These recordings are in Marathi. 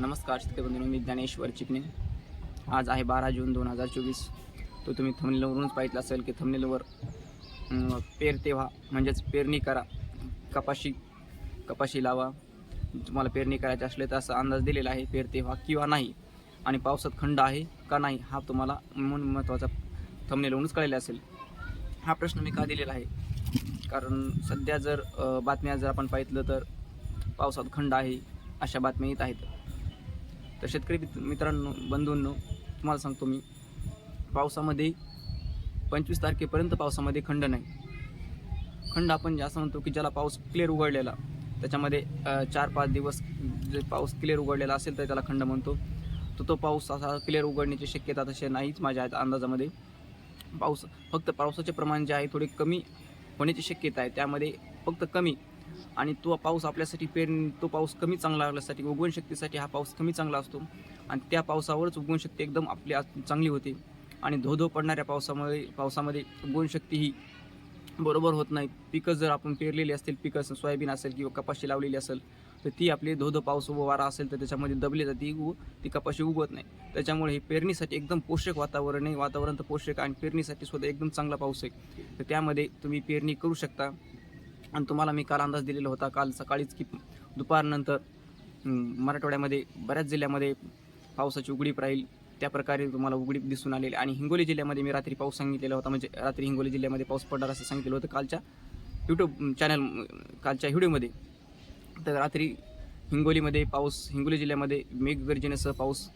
नमस्कार शेतकरी बंधू मी ज्ञानेश्वर चिकणे आज आहे बारा जून दोन हजार चोवीस. तो तुम्ही थमनेलवरूनच पाहिलं असेल की थमनेलवर पेर तेव्हा म्हणजेच पेरणी करा. कपाशी कपाशी लावा. तुम्हाला पेरणी करायची असले तर असा अंदाज दिलेला आहे पेर तेव्हा किंवा नाही. आणि पावसात खंड आहे का नाही हा तुम्हाला म्हणून महत्त्वाचा थमनेलवरूनच कळलेला असेल. हा प्रश्न मी का दिलेला आहे? कारण सध्या जर बातम्या जर आपण पाहितलं तर पावसात खंड आहे अशा बातम्या येत आहेत. तर शेतकरी मित्रांनो बंधूंनो तुम्हाला सांगतो मी पावसामध्ये पंचवीस तारखेपर्यंत पावसामध्ये खंड नाही. खंड आपण जे असं म्हणतो की ज्याला पाऊस क्लिअर उघडलेला त्याच्यामध्ये चार पाच दिवस जे पाऊस क्लिअर उघडलेला असेल तर त्याला खंड म्हणतो. तर तो पाऊस असा क्लिअर उघडण्याची शक्यता तशी नाहीच माझ्या अंदाजामध्ये. पाऊस फक्त पावसाचे प्रमाण जे आहे थोडे कमी होण्याची शक्यता आहे. त्यामध्ये फक्त कमी आणि तो पाऊस आपल्यासाठी पेरणी तो पाऊस कमी चांगला लागल्यासाठी उगवण शक्तीसाठी हा पाऊस कमी चांगला असतो. आणि त्या पावसावरच उगवण शक्ती एकदम आपली चांगली होते. आणि धो धो पडणाऱ्या पावसामध्ये पावसामध्ये उगवण शक्ती ही बरोबर होत नाही. पिकं जर आपण पेरलेली असतील पिकं सोयाबीन असेल किंवा कपाशी लावलेली असेल तर ती आपली धोधो पाऊस व वारा असेल तर त्याच्यामध्ये दबली जाते उ ती कपाशी उगवत नाही. त्याच्यामुळे हे पेरणीसाठी एकदम पोषक वातावरण आहे. वातावरण तर पोषक आणि पेरणीसाठी सुद्धा एकदम चांगला पाऊस आहे. तर त्यामध्ये तुम्ही पेरणी करू शकता. आणि तुम्हाला मी काल अंदाज दिलेला होता काल सकाळीच की दुपारनंतर मराठवाड्यामध्ये बऱ्याच जिल्ह्यामध्ये पावसाची उघडीप राहील. त्या प्रकारे तुम्हाला उघडीप दिसून आलेली आणि हिंगोली जिल्ह्यामध्ये मी रात्री पाऊस सांगितलेला होता म्हणजे रात्री हिंगोली जिल्ह्यामध्ये पाऊस पडणार असं सांगितलं होतं. कालच्या यूट्यूब चॅनल कालच्या व्हिडिओमध्ये तर रात्री हिंगोलीमध्ये पाऊस हिंगोली जिल्ह्यामध्ये मेघगर्जनेसह पाऊस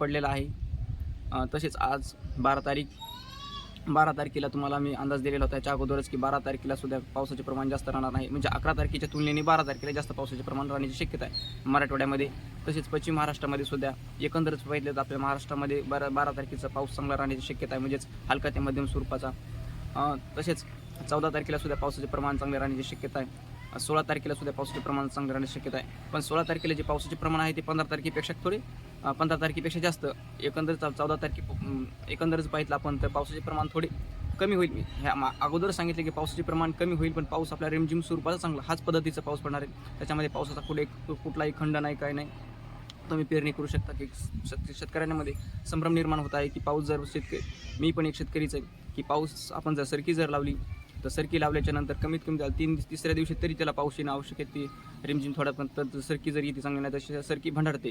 पडलेला आहे. तसेच आज बारा तारीख बारा तारखेला तुम्हाला मी अंदाज दिलेला होता त्याच्या अगोदरच की बारा तारखेला सुद्धा पावसाचे प्रमाण जास्त राहणार नाही. म्हणजे अकरा तारखेच्या तुलनेने बारा तारखेला जास्त पावसाचे प्रमाण राहण्याची शक्यता आहे मराठवाड्यामध्ये. तसेच पश्चिम महाराष्ट्रामध्ये सुद्धा एकंदरच पाहिलं तर आपल्या महाराष्ट्रामध्ये बारा बारा तारखेचा पाऊस चांगला राहण्याची शक्यता आहे. म्हणजेच हलका ते मध्यम स्वरूपाचा. तसेच चौदा तारखेला सुद्धा पावसाचे प्रमाण चांगले राहण्याची शक्यता आहे. सोळा तारखेला सुद्धा पावसाचे प्रमाण चांगलं राहण्याची शक्यता आहे. पण सोळा तारखेला जे पावसाचे प्रमाण आहे ते पंधरा तारखेपेक्षा थोडे पंधरा तारखेपेक्षा जास्त. एकंदर चौदा तारखे एकंदरच पाहिलं आपण तर पावसाचे प्रमाण थोडे कमी होईल. मी ह्या मा- अगोदर सांगितले की पावसाचे प्रमाण कमी होईल पण पाऊस आपल्या रिमझिम स्वरूपाचा चांगला हाच पद्धतीचा पाऊस पडणार आहे. त्याच्यामध्ये पावसाचा कुठे कुठलाही खंड नाही काय नाही. तुम्ही पेरणी करू शकता की शेत शेतकऱ्यांमध्ये संभ्रम निर्माण होत आहे की पाऊस जर शेतकरी मी पण एक शेतकरीच आहे की पाऊस आपण जर सरकी जर लावली तर सरकी लावल्याच्या नंतर कमीत कमी त्याला तीन तिसऱ्या दिवशी तरी त्याला पाऊस येणं आवश्यक आहे ती रिमझिम थोडा पण तर सरकी जर येते चांगली नाही तर सरकी भंडारते.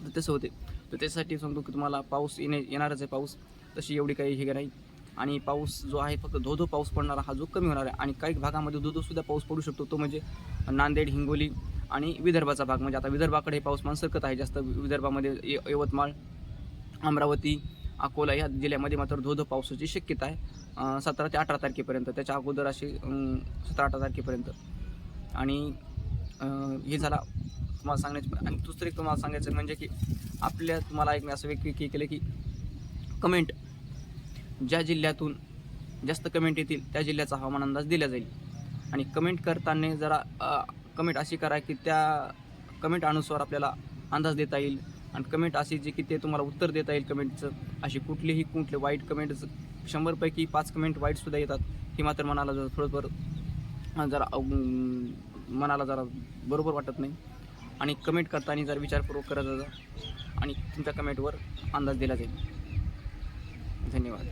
तर तसं होते. तर त्यासाठी सांगतो की तुम्हाला पाऊस येणे येणारच आहे पाऊस. तशी एवढी काही हे नाही. आणि पाऊस जो आहे फक्त धो धो पाऊस पडणारा हा जो कमी होणार आहे. आणि काही भागामध्ये धो पाऊस पडू शकतो. तो म्हणजे नांदेड हिंगोली आणि विदर्भाचा भाग. म्हणजे आता विदर्भाकडे पाऊस मान सरकत आहे. जास्त विदर्भामध्ये यवतमाळ अमरावती अकोला या जिल्ह्यामध्ये मात्र धो पावसाची शक्यता आहे. सतरा ते अठरा तारखेपर्यंत त्याच्या अगोदर अशी सतरा अठरा तारखेपर्यंत. आणि हे झाला तुम्हाला सांगण्याचे आणि दुसरं एक तुम्हाला सांगायचं म्हणजे की आपल्या तुम्हाला एक मी असं व्यक्त केलं की कमेंट ज्या जिल्ह्यातून जास्त कमेंट येतील त्या जिल्ह्याचा हवामान अंदाज दिला जाईल. आणि कमेंट करताना जरा कमेंट अशी करा की त्या कमेंट अनुसार आपल्याला अंदाज देता येईल. आणि कमेंट अशी जी की ते तुम्हाला उत्तर देता येईल कमेंटचं अशी कुठलीही कुठले वाईट कमेंट शंभरपैकी पाच कमेंट वाईटसुद्धा येतात. ही मात्र मनाला जरा थोडंफार जरा मनाला जरा बरोबर वाटत नाही. आणि कमेंट करताना जरा विचारपूर्वक करत जा आणि तुमच्या कमेंटवर अंदाज दिला जाईल. धन्यवाद.